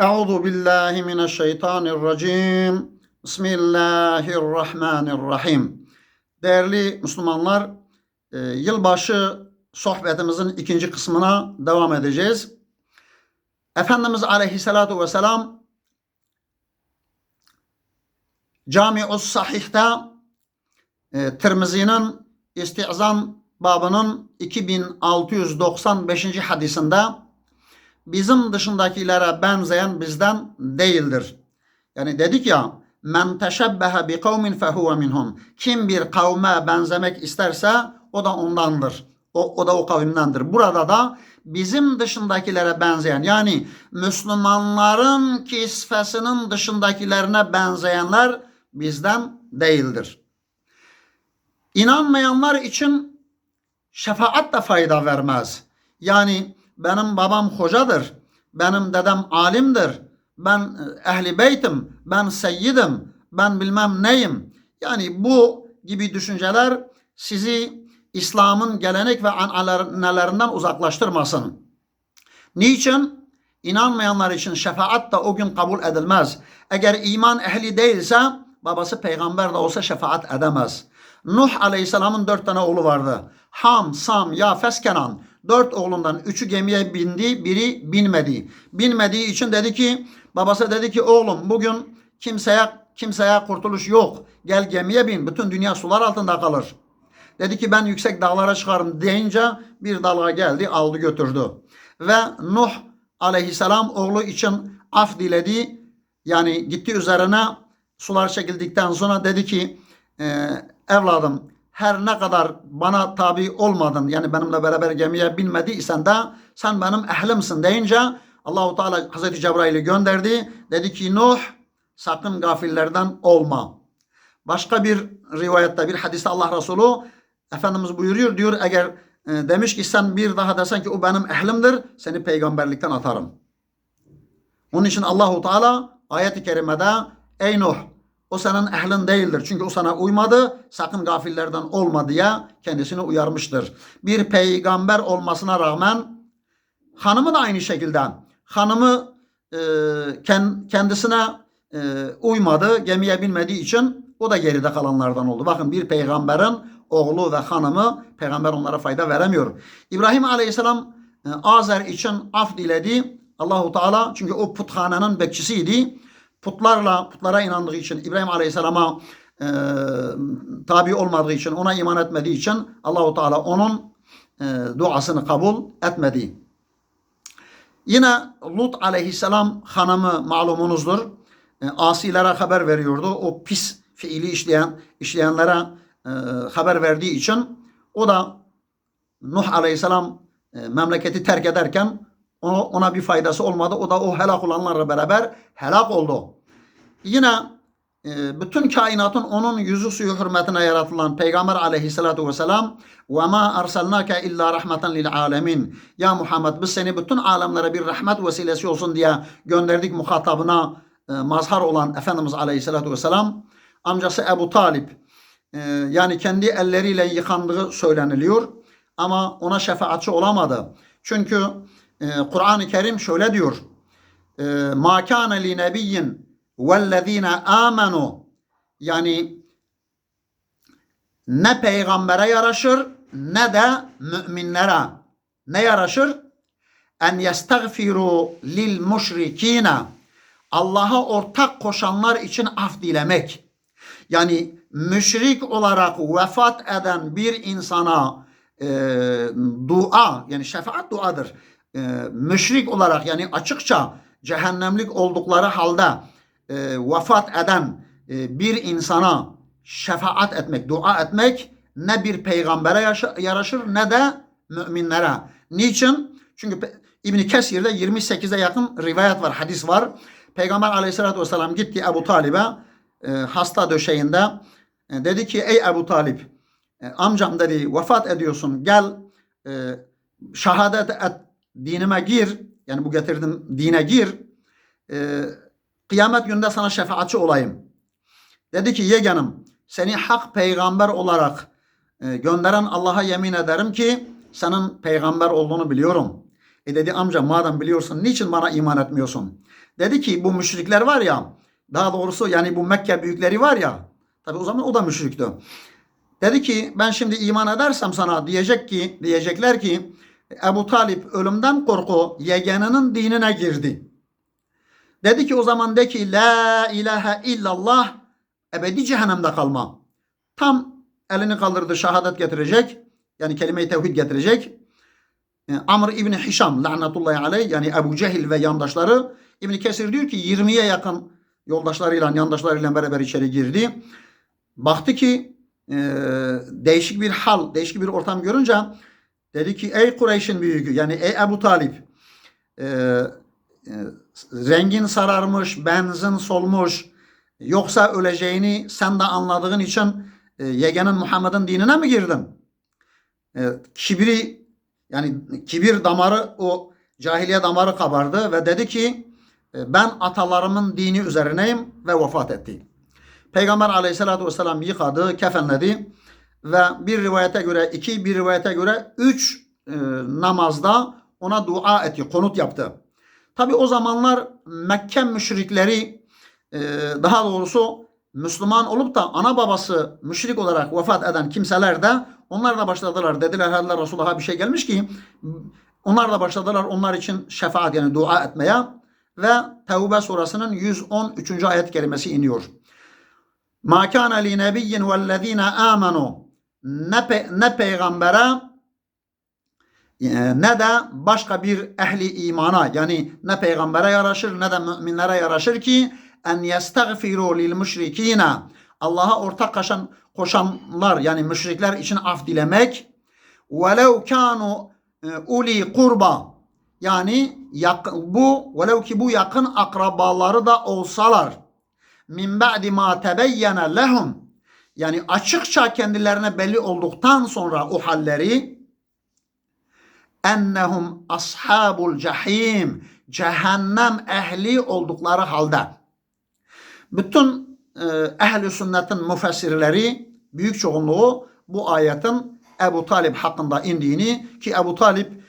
Euzu billahi mineşşeytanirracim. Bismillahirrahmanirrahim. Değerli Müslümanlar, e, yılbaşı sohbetimizin ikinci kısmına devam edeceğiz. Efendimiz Aleyhisselatu Vesselam Cami-us Sahih'te e, Tirmizi'nin İstizan babının 2695. hadisinde bizim dışındakilere benzeyen bizden değildir. Yani dedik ya men teşebbehe bi kavmin fehuve minhum. Kim bir kavme benzemek isterse o da ondandır. O, o da o kavimdendir. Burada da bizim dışındakilere benzeyen yani Müslümanların kisvesinin dışındakilerine benzeyenler bizden değildir. İnanmayanlar için şefaat de fayda vermez. Yani benim babam hocadır, benim dedem alimdir, ben e, ehli beytim, ben seyyidim, ben bilmem neyim. Yani bu gibi düşünceler sizi İslam'ın gelenek ve ananelerinden uzaklaştırmasın. Niçin? İnanmayanlar için şefaat da o gün kabul edilmez. Eğer iman ehli değilse babası peygamber de olsa şefaat edemez. Nuh Aleyhisselam'ın dört tane oğlu vardı. Ham, Sam, Yafes, Kenan. Dört oğlundan üçü gemiye bindi, biri binmedi. Binmediği için dedi ki, babası dedi ki oğlum bugün kimseye kimseye kurtuluş yok. Gel gemiye bin. Bütün dünya sular altında kalır. Dedi ki ben yüksek dağlara çıkarım deyince bir dalga geldi aldı götürdü. Ve Nuh aleyhisselam oğlu için af diledi. Yani gitti üzerine sular çekildikten sonra dedi ki e, evladım her ne kadar bana tabi olmadın yani benimle beraber gemiye binmediysen de sen benim ehlimsin deyince Allahu Teala Hazreti Cebrail'i gönderdi. Dedi ki Nuh sakın gafillerden olma. Başka bir rivayette bir hadiste Allah Resulü Efendimiz buyuruyor diyor eğer e, demiş ki sen bir daha desen ki o benim ehlimdir seni peygamberlikten atarım. Onun için Allahu Teala ayet-i kerimede ey Nuh o senin ehlin değildir. Çünkü o sana uymadı. Sakın gafillerden olma diye kendisini uyarmıştır. Bir peygamber olmasına rağmen hanımı da aynı şekilde. Hanımı e, kendisine e, uymadı. Gemiye binmediği için o da geride kalanlardan oldu. Bakın bir peygamberin oğlu ve hanımı peygamber onlara fayda veremiyor. İbrahim Aleyhisselam e, Azer için af diledi. Allahu Teala çünkü o puthanenin bekçisiydi putlarla putlara inandığı için İbrahim Aleyhisselam'a e, tabi olmadığı için ona iman etmediği için Allahu Teala onun e, duasını kabul etmedi. Yine Lut Aleyhisselam hanımı malumunuzdur. E, asilere haber veriyordu. O pis fiili işleyen işleyenlere e, haber verdiği için o da Nuh Aleyhisselam e, memleketi terk ederken ona, ona bir faydası olmadı. O da o helak olanlarla beraber helak oldu. Yine e, bütün kainatın onun yüzü suyu hürmetine yaratılan Peygamber aleyhissalatu vesselam ve ma arsalnake illa rahmeten lil alemin. Ya Muhammed biz seni bütün alemlere bir rahmet vesilesi olsun diye gönderdik muhatabına e, mazhar olan Efendimiz aleyhissalatu vesselam. Amcası Ebu Talip e, yani kendi elleriyle yıkandığı söyleniliyor ama ona şefaatçi olamadı. Çünkü Kur'an-ı Kerim şöyle diyor. E, Ma kâne li nebiyyin vellezîne âmenû yani ne peygambere yaraşır ne de müminlere ne yaraşır? En yestagfiru lil müşrikine Allah'a ortak koşanlar için af dilemek. Yani müşrik olarak vefat eden bir insana e, dua yani şefaat duadır e, müşrik olarak yani açıkça cehennemlik oldukları halde e, vefat eden e, bir insana şefaat etmek, dua etmek ne bir peygambere yaraşır ne de müminlere. Niçin? Çünkü İbni Kesir'de 28'e yakın rivayet var, hadis var. Peygamber aleyhissalatü vesselam gitti Ebu Talib'e e, hasta döşeğinde. E, dedi ki ey Ebu Talip e, amcam dedi vefat ediyorsun gel e, şehadet et dinime gir. Yani bu getirdim dine gir. E, kıyamet günde sana şefaatçi olayım. Dedi ki yeğenim seni hak peygamber olarak e, gönderen Allah'a yemin ederim ki senin peygamber olduğunu biliyorum. E dedi amca madem biliyorsun niçin bana iman etmiyorsun? Dedi ki bu müşrikler var ya daha doğrusu yani bu Mekke büyükleri var ya tabi o zaman o da müşrikti. Dedi ki ben şimdi iman edersem sana diyecek ki diyecekler ki Ebu Talip ölümden korku yegeninin dinine girdi. Dedi ki o zaman de ki la ilahe illallah ebedi cehennemde kalma. Tam elini kaldırdı şehadet getirecek. Yani kelime-i tevhid getirecek. E, Amr İbni Hişam lanetullahi aleyh yani Ebu Cehil ve yandaşları İbni Kesir diyor ki 20'ye yakın yoldaşlarıyla yandaşlarıyla beraber içeri girdi. Baktı ki e, değişik bir hal, değişik bir ortam görünce dedi ki ey Kureyş'in büyüğü yani ey Ebu Talip e, e, rengin sararmış, benzin solmuş yoksa öleceğini sen de anladığın için e, yegenin Muhammed'in dinine mi girdin? E, kibri yani kibir damarı o cahiliye damarı kabardı ve dedi ki e, ben atalarımın dini üzerineyim ve vefat etti. Peygamber aleyhissalatü vesselam yıkadı, kefenledi ve bir rivayete göre iki, bir rivayete göre üç e, namazda ona dua etti, konut yaptı. Tabi o zamanlar Mekke müşrikleri e, daha doğrusu Müslüman olup da ana babası müşrik olarak vefat eden kimseler de onlar da başladılar. Dediler herhalde Resulullah'a bir şey gelmiş ki onlar da başladılar onlar için şefaat yani dua etmeye ve Tevbe surasının 113. ayet kerimesi iniyor. Ma kana li nebiyyin vellezina amenu ne, pe, ne peygambere ne de başka bir ehli imana. Yani ne peygambere yaraşır ne de müminlere yaraşır ki en yestagfiru lil müşrikine. Allah'a ortak koşan, koşanlar yani müşrikler için af dilemek. Velev kanu e, uli kurba. Yani yakın, bu velev ki bu yakın akrabaları da olsalar. Min ba'di ma tebeyyene lehum yani açıkça kendilerine belli olduktan sonra o halleri ennehum ashabul cahim cehennem ehli oldukları halde bütün e, ehli sünnetin müfessirleri büyük çoğunluğu bu ayetin Ebu Talip hakkında indiğini ki Ebu Talip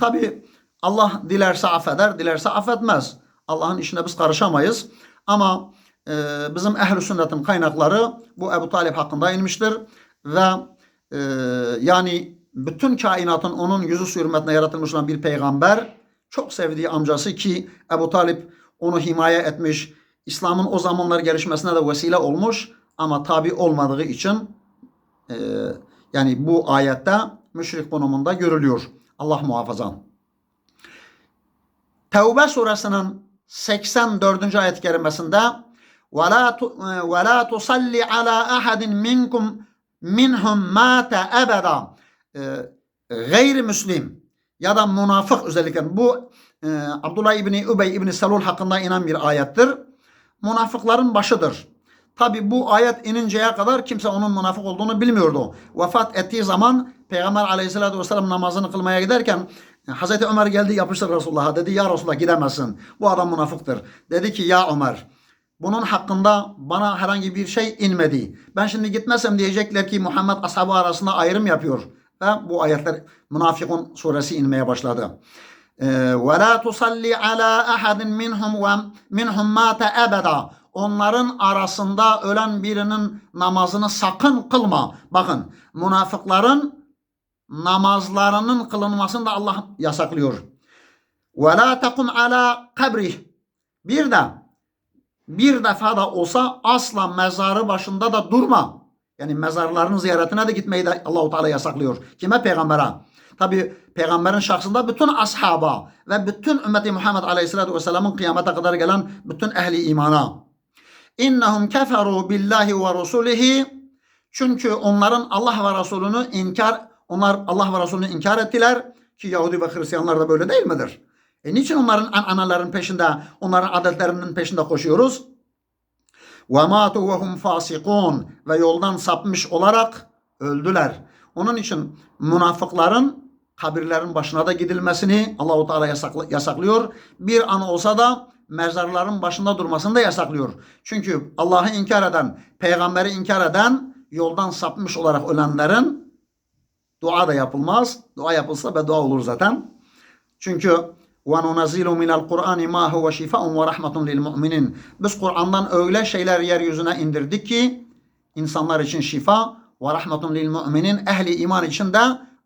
tabi Allah dilerse affeder, dilerse affetmez. Allah'ın işine biz karışamayız. Ama e, bizim ehl sünnetin kaynakları bu Ebu Talip hakkında inmiştir. Ve yani bütün kainatın onun yüzü sürmetine yaratılmış olan bir peygamber çok sevdiği amcası ki Ebu Talip onu himaye etmiş. İslam'ın o zamanlar gelişmesine de vesile olmuş ama tabi olmadığı için e, yani bu ayette müşrik konumunda görülüyor. Allah muhafaza. Tevbe suresinin 84. ayet kerimesinde وَلَا وَلَا تُصَلِّ عَلَى أَحَدٍ مِنْكُمْ مِنْهُمْ مَاتَ أَبَدًا Gayrimüslim ya da münafık özellikle bu e, Abdullah İbni Übey İbni Selul hakkında inen bir ayettir. Münafıkların başıdır. Tabi bu ayet ininceye kadar kimse onun münafık olduğunu bilmiyordu. Vefat ettiği zaman Peygamber aleyhissalatü vesselam namazını kılmaya giderken Hazreti Ömer geldi yapıştı Resulullah'a dedi ya Resulullah gidemezsin. Bu adam münafıktır. Dedi ki ya Ömer bunun hakkında bana herhangi bir şey inmedi. Ben şimdi gitmezsem diyecekler ki Muhammed ashabı arasında ayrım yapıyor. Ve bu ayetler Münafıkun suresi inmeye başladı. Ve la tusalli ala ahadin minhum mata ebeda. Onların arasında ölen birinin namazını sakın kılma. Bakın münafıkların namazlarının kılınmasını da Allah yasaklıyor. La takum ala kabrih. Bir de bir defa da olsa asla mezarı başında da durma. Yani mezarların ziyaretine de gitmeyi de Allahu Teala yasaklıyor. Kime? Peygambere. Tabi peygamberin şahsında bütün ashaba ve bütün ümmeti Muhammed Aleyhisselatü Vesselam'ın kıyamete kadar gelen bütün ehli imana. İnnehum keferu billahi ve rusulihi çünkü onların Allah ve Resulünü inkar onlar Allah ve Resulünü inkar ettiler ki Yahudi ve Hristiyanlar da böyle değil midir? E niçin onların anaların peşinde, onların adetlerinin peşinde koşuyoruz? Ve hum fasikun ve yoldan sapmış olarak öldüler. Onun için münafıkların kabirlerin başına da gidilmesini Allahu Teala yasaklıyor. Bir an olsa da mezarların başında durmasını da yasaklıyor. Çünkü Allah'ı inkar eden, peygamberi inkar eden yoldan sapmış olarak ölenlerin dua da yapılmaz. Dua yapılsa beddua olur zaten. Çünkü وَنُنَزِّلُ مِنَ الْقُرْآنِ مَا هُوَ شِفَاءٌ وَرَحْمَةٌ لِلْمُؤْمِنِينَ Biz Kur'an'dan öyle şeyler yeryüzüne indirdik ki insanlar için şifa ve rahmetun mu'minin ehli iman için de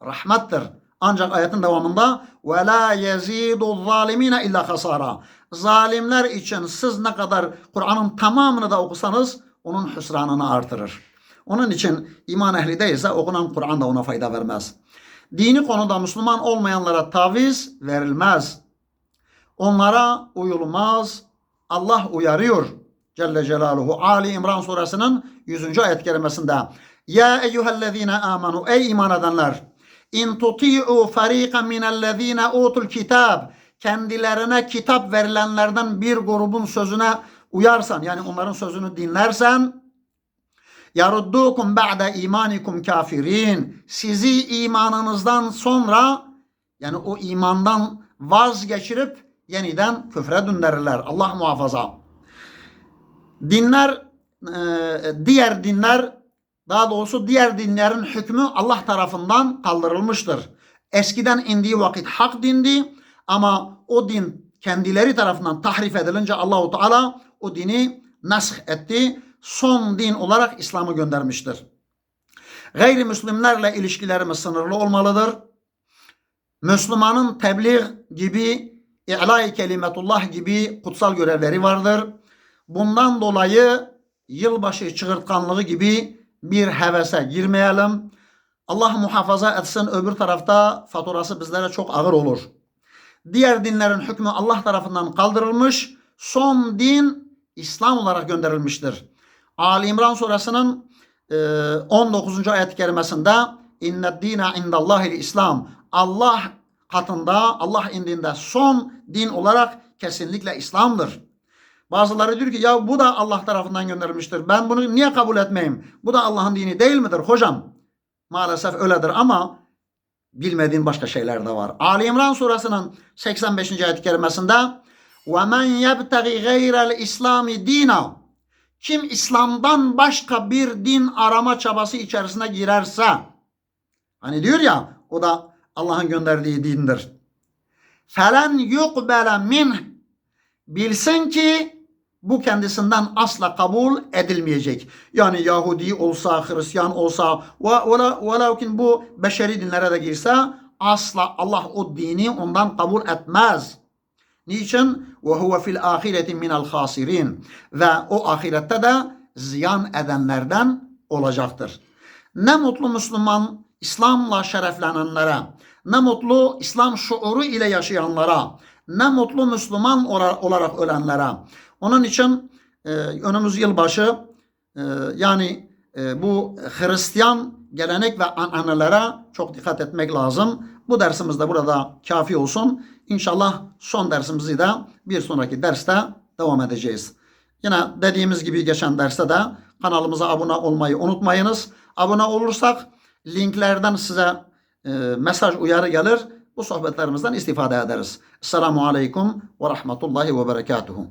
rahmettir. Ancak ayetin devamında ve la yezidu zalimine illa hasara. Zalimler için siz ne kadar Kur'an'ın tamamını da okusanız onun hüsranını artırır. Onun için iman ehli değilse okunan Kur'an da ona fayda vermez. Dini konuda Müslüman olmayanlara taviz verilmez. Onlara uyulmaz. Allah uyarıyor. Celle Celaluhu Ali İmran suresinin 100. ayet kerimesinde Ya eyyühellezine amanu ey iman edenler in tuti'u fariqan minellezine utul kitab kendilerine kitap verilenlerden bir grubun sözüne uyarsan yani onların sözünü dinlersen yaruddukum ba'de imanikum kafirin sizi imanınızdan sonra yani o imandan vazgeçirip yeniden küfre döndürürler. Allah muhafaza. Dinler e, diğer dinler daha doğrusu diğer dinlerin hükmü Allah tarafından kaldırılmıştır. Eskiden indiği vakit hak dindi ama o din kendileri tarafından tahrif edilince Allahu Teala o dini nash etti. Son din olarak İslam'ı göndermiştir. Gayrimüslimlerle ilişkilerimiz sınırlı olmalıdır. Müslümanın tebliğ gibi, i'la-i kelimetullah gibi kutsal görevleri vardır. Bundan dolayı yılbaşı çığırtkanlığı gibi bir hevese girmeyelim. Allah muhafaza etsin öbür tarafta faturası bizlere çok ağır olur. Diğer dinlerin hükmü Allah tarafından kaldırılmış. Son din İslam olarak gönderilmiştir. Ali İmran suresinin 19. ayet-i kerimesinde İnned dine indallahil İslam Allah katında Allah indinde son din olarak kesinlikle İslam'dır. Bazıları diyor ki ya bu da Allah tarafından gönderilmiştir. Ben bunu niye kabul etmeyeyim? Bu da Allah'ın dini değil midir hocam? Maalesef öyledir ama bilmediğin başka şeyler de var. Ali İmran suresinin 85. ayet-i kerimesinde وَمَنْ يَبْتَغِ غَيْرَ الْاِسْلَامِ دِينًا Kim İslam'dan başka bir din arama çabası içerisine girerse hani diyor ya o da Allah'ın gönderdiği dindir. Felen yukbele min bilsin ki bu kendisinden asla kabul edilmeyecek. Yani Yahudi olsa, Hristiyan olsa ve lakin bu beşeri dinlere de girse asla Allah o dini ondan kabul etmez. Niçin? Ve huve fil ahireti minel hasirin. Ve o ahirette de ziyan edenlerden olacaktır. Ne mutlu Müslüman İslam'la şereflenenlere, ne mutlu İslam şuuru ile yaşayanlara, ne mutlu Müslüman olarak ölenlere. Onun için e, önümüz yılbaşı e, yani e, bu Hristiyan gelenek ve ananelere çok dikkat etmek lazım. Bu dersimiz de burada kafi olsun. İnşallah son dersimizi de bir sonraki derste devam edeceğiz. Yine dediğimiz gibi geçen derste de kanalımıza abone olmayı unutmayınız. Abone olursak linklerden size e, mesaj uyarı gelir. Bu sohbetlerimizden istifade ederiz. Selamun Aleyküm ve Rahmetullahi ve Berekatuhu.